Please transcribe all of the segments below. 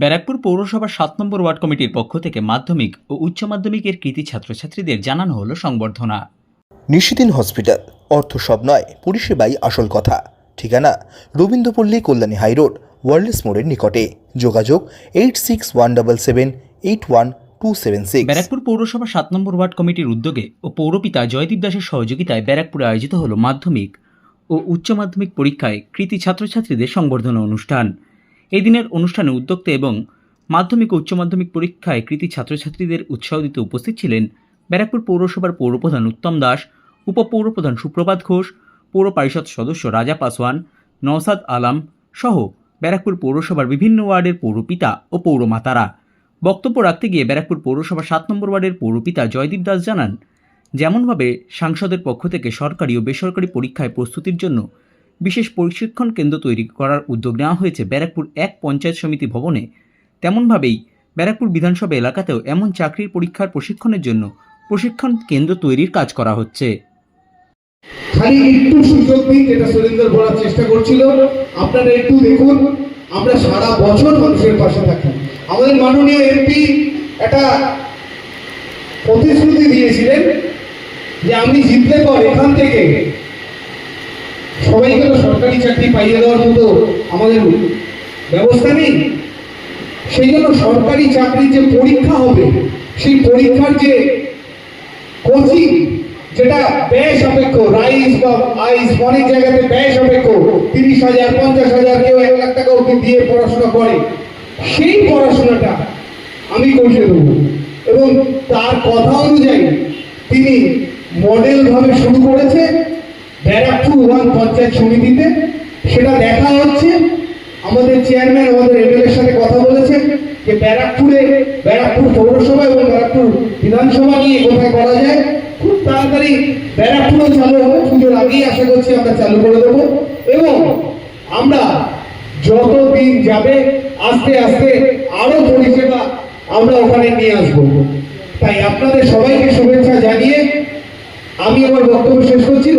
ব্যারাকপুর পৌরসভার সাত নম্বর ওয়ার্ড কমিটির পক্ষ থেকে মাধ্যমিক ও উচ্চ মাধ্যমিকের কৃতি ছাত্রছাত্রীদের জানানো হলো সংবর্ধনা। নিশিদিন হসপিটাল অর্থ সব নয় পরিষেবাই আসল কথা। ঠিকানা রবীন্দ্রপল্লী কল্যাণী হাইরোড ওয়ার্ল্ডস মোড়ের নিকটে। যোগাযোগ eight six one double seven eight one two seven six Barrackpore পৌরসভা সাত নম্বর ওয়ার্ড কমিটির উদ্যোগে ও পৌরপিতা জয়দীপ দাসের সহযোগিতায় ব্যারাকপুরে আয়োজিত হলো মাধ্যমিক ও উচ্চ মাধ্যমিক পরীক্ষায় কৃতি ছাত্রছাত্রীদের সংবর্ধনা অনুষ্ঠান। এই দিনের অনুষ্ঠানে উদ্যোক্তা এবং মাধ্যমিক ও উচ্চ মাধ্যমিক পরীক্ষায় কৃতি ছাত্রছাত্রীদের উৎসাহ দিতে উপস্থিত ছিলেন ব্যারাকপুর পৌরসভার পৌরপ্রধান উত্তম দাস, উপপৌরপ্রধান সুপ্রভাত ঘোষ, পৌর পরিষদ সদস্য রাজা পাসওয়ান, নওসাদ আলাম সহ ব্যারাকপুর পৌরসভার বিভিন্ন ওয়ার্ডের পৌরপিতা ও পৌরমাতারা। বক্তব্য রাখতে গিয়ে ব্যারাকপুর পৌরসভা সাত নম্বর ওয়ার্ডের পৌরপিতা জয়দীপ দাস জানান, যেমনভাবে সাংসদের পক্ষ থেকে সরকারি ও বেসরকারি পরীক্ষায় প্রস্তুতির জন্য বিশেষ প্রশিক্ষণ কেন্দ্র তৈরি করার উদ্যোগ নেওয়া হয়েছে ব্যারাকপুর এক পঞ্চায়েত সমিতি ভবনে। তেমনভাবেই ব্যারাকপুর বিধানসভা এলাকাতেও এমন চাকরির পরীক্ষার প্রশিক্ষণের জন্য প্রশিক্ষণ কেন্দ্র তৈরির কাজ করা হচ্ছে। খালি একটু সুযোগ দিন, যেটা সুরেন্দ্র বলার চেষ্টা করছিল। আপনারা একটু দেখুন, আমরা সারা বছর মানুষের পাশে থাকি। আমাদের মাননীয় এমপি একটা প্রতিশ্রুতি দিয়েছিলেন যে আমি জিতলে পর এখান থেকে সবাইকে তো সরকারি চাকরি পাইয়ে দেওয়ার মতো আমাদের ব্যবস্থা নেই। সেই জন্য সরকারি চাকরির যে পরীক্ষা হবে, সেই পরীক্ষার যে কোচিং যেটা ব্যয় সাপেক্ষ রাইস বা আইস অনেক জায়গাতে ব্যয় সাপেক্ষ, তিরিশ হাজার, পঞ্চাশ হাজার, কেউ এক লাখ টাকা অব্দি দিয়ে পড়াশোনা করে, সেই পড়াশোনাটা আমি করিয়ে দেবো। এবং তার কথা অনুযায়ী তিনি মডেল ভাবে শুরু করেছে ব্যারাকপুর ওয়ান পঞ্চায়েত সমিতিতে। সেটা দেখা হচ্ছে। আমাদের চেয়ারম্যান আমাদের এমএলএর সাথে কথা বলেছেন যে ব্যারাকপুরে, ব্যারাকপুর পৌরসভা এবং ব্যারাকপুর বিধানসভা নিয়ে কোথায় করা যায়। খুব তাড়াতাড়ি ব্যারাকপুরও চালু হবে। পুজোর আগেই আশা করছি আমরা চালু করে দেবো। এবং আমরা যত দিন যাবে, আস্তে আস্তে আরও পরিষেবা আমরা ওখানে নিয়ে আসব। তাই আপনাদের সবাইকে শুভেচ্ছা জানিয়ে আমি আমার বক্তব্য শেষ করছি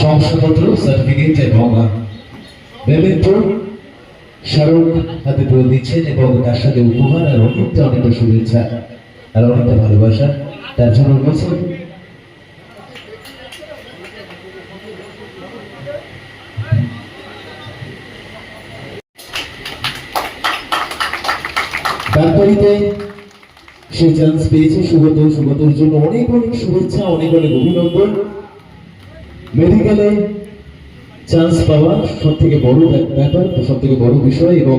শংসাপত্র সার্টিফিকেট হাতে তুলে দিচ্ছেন এবং তার সাথে উপহার আর অনেকটা অনেকটা শুভেচ্ছা আর অনেকটা ভালোবাসা। তার জন্য বলছেন তারপরিতে সে চান্স পেয়েছে সুগত সুগতর জন্য অনেক অনেক শুভেচ্ছা, অনেক অনেক অভিনন্দন। মেডিকেলে চান্স পাওয়া সব থেকে বড় ব্যাপার সব থেকে বড় বিষয় এবং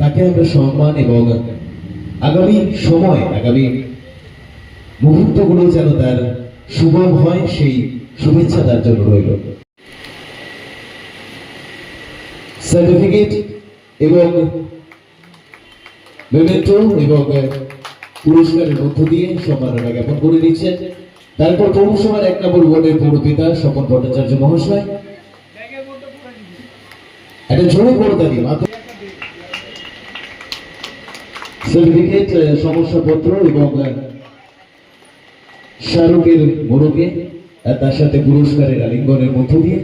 তাকে আমরা সম্মান এবং আগামী সময়, আগামী মুহূর্তগুলো যেন তার সুগম হয়, সেই শুভেচ্ছা তার জন্য রইল। সার্টিফিকেট এবং মেমেন্টো এবং পুরস্কারের মধ্য দিয়ে সম্মাননা জ্ঞাপন করে দিচ্ছেন তারপর পৌরসভার এক নম্বর ওয়ার্ডের পৌরপিতা স্বপন ভট্টাচার্য মহাশয়। একটা জোরে করতালি মাত্র সার্টিফিকেট সমস্যাপত্র এবং মোড়কে তার সাথে পুরস্কারের আলিঙ্গনের মধ্য দিয়ে।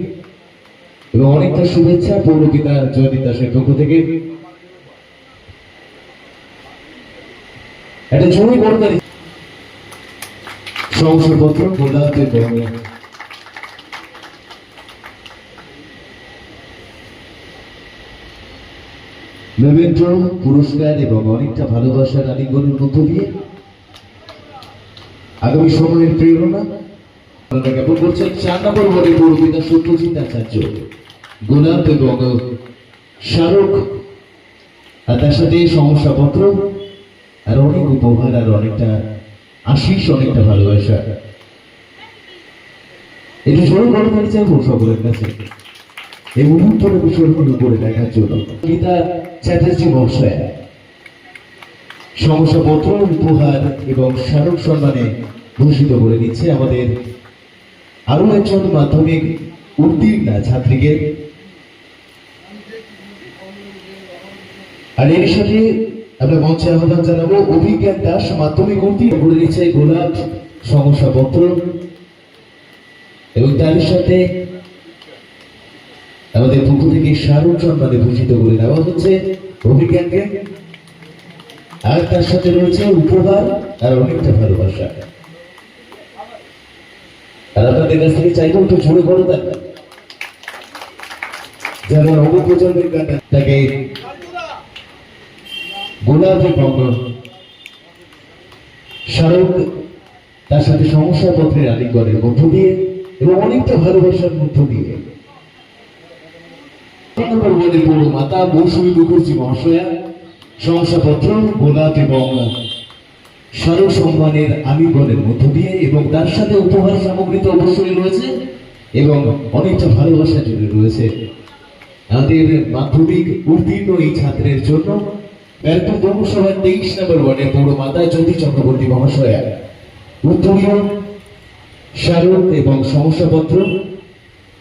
এবং অনেকটা শুভেচ্ছা পৌরপিতা জয়দীপ দাসের পক্ষ থেকে। একটা জমি বড়দারি শংসাপত্র গোলাপ এবং মেমেন্টো পুরস্কার এবং অনেকটা ভালোবাসার আলিঙ্গনের মধ্য দিয়ে আগামী সময়ের প্রেরণা। জ্ঞাপন করছেন, চার নম্বর ওয়ার্ডের পৌরপিতা সত্যজিৎ আচার্য, গোলাপ এবং স্মারক আর তার সাথে সমস্যাপত্র আর অনেক উপহার আর অনেকটা আশিস, অনেকটা ভালোবাসা। একটু জোরে বড় করে চাইব সকলের কাছে। এই মুহূর্তটা বিষয়গুলো উপরে দেখার জন্য। গীতা চ্যাটার্জি মহাশয় সমস্যাপত্র উপহার এবং স্মারক সম্মানে ভূষিত করে দিচ্ছে আমাদের আরও একজন মাধ্যমিক উত্তীর্ণা ছাত্রীকে। আর এর সাথে আমরা মঞ্চে আহ্বান জানাব। অভিজ্ঞান দাস মাধ্যমিক উত্তীর্ণ করে দিচ্ছে গোলাপ সমস্যাপত্র এবং তার সাথে আমাদের পক্ষ থেকে স্মারক সম্মানে ভূষিত করে দেওয়া হচ্ছে অভিজ্ঞানকে। আর তার সাথে রয়েছে উপহার আর অনেকটা ভালোবাসা। আর আপনাদের কাছ থেকে চাইব একটু জোরে করো তার যেন নবপ্রজন্মের কাছে তাকে গোলাপ এবং স্মারক তার সাথে সমস্যাপত্রের আলিঙ্গনের মধ্য দিয়ে এবং অনেকটা ভালোবাসার মধ্য দিয়ে। মাতা মৌসুমী মুখর্জি মহাশয়া শংসাপত্র গোলাপ এবং স্মারক সম্মানের আলিঙ্গনের মধ্য দিয়ে এবং তার সাথে উপহার সামগ্রী তো অবশ্যই রয়েছে এবং অনেকটা ভালোবাসা জুড়ে রয়েছে। আমাদের মাধ্যমিক উত্তীর্ণ এই ছাত্রের জন্য ব্যারাকপুর পৌরসভার তেইশ নম্বর ওয়ার্ডের পৌর মাতা জ্যোতি চক্রবর্তী মহাশয়া, উত্তরীয় স্মারক এবং সমস্যাপত্র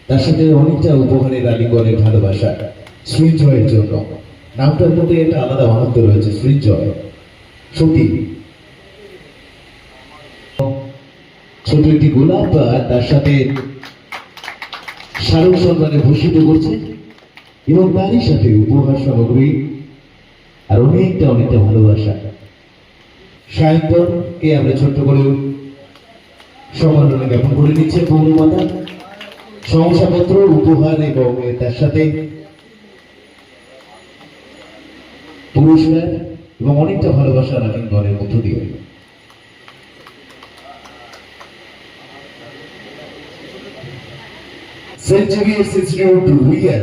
তার সাথে অনেকটা উপহারের আলিঙ্গনের ভালোবাসা, সৃঞ্জয়ের জন্য। নামটার মধ্যে একটা আলাদা মাহাত্ম রয়েছে, সৃঞ্জয়। সত্যি ছোট একটি গোলাপ তার সাথে স্মারক সম্মানে ভূষিত করছে, এবং তারই সাথে উপহার সামগ্রী আর অনেকটা অনেকটা ভালোবাসা। সায়ন্তনকে আমরা ছোট্ট করে সম্মাননা জ্ঞাপন করে নিচ্ছে পৌরমাতা শংসাপত্র, উপহার এবং তার সাথে পুরস্কার এবং অনেকটা ভালোবাসা রাখেন ঘরের মধ্য দিয়ে। সেন্ট জেভিয়ার্স ইনস্টিটিউট রুইয়ার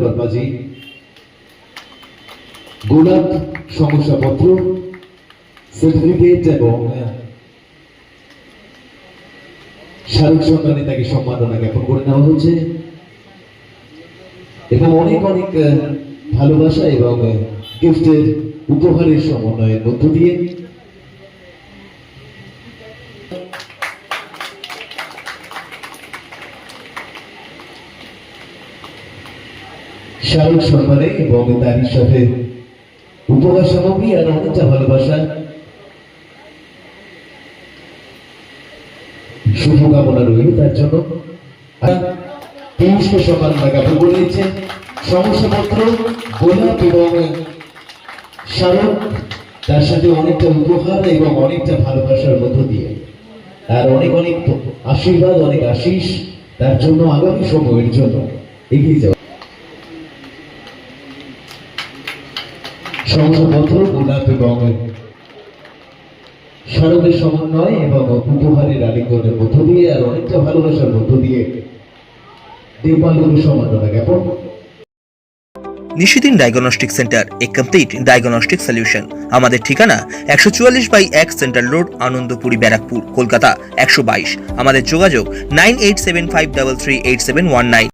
বর্মাজি গোলাপ শংসাপত্র সার্টিফিকেট এবং শাহরুখ সরকারে তাকে সম্মাননা জ্ঞাপন করে নেওয়া হচ্ছে। এবং অনেক অনেক ভালোবাসা এবং গিফটের উপহারের সমন্বয়ের মধ্য দিয়ে শাহরুখ সরকারে এবং তারই সাথে উপহার সামগ্রী আর অনেকটা ভালোবাসা। শুভকামনা রইল তার জন্য। পুরুষকে সকাল জ্ঞাপন সমস্যাপত্র গোলাপ এবং স্মারক তার সাথে অনেকটা উপহার এবং অনেকটা ভালোবাসার মধ্য দিয়ে। আর অনেক অনেক আশীর্বাদ, অনেক আশিস তার জন্য আগামী সময়ের জন্য এগিয়ে যাওয়া। শংসাপত্র গোলাপ এবং স্মারকের সমন্বয় এবং উপহারের আলিঙ্গনের মধ্য দিয়ে আর অনেকটা ভালোবাসার মধ্য দিয়ে দেবপালগুলো সম্মাননা জ্ঞাপন। Nishidin diagnostic centre, a complete diagnostic solution. আমাদের ঠিকানা একশো চুয়াল্লিশ বাই এক সেন্ট্রাল রোড, আনন্দপুরি ব্যারাকপুর, কলকাতা একশো বাইশ। আমাদের যোগাযোগ nine eight seven five double three eight seven one nine.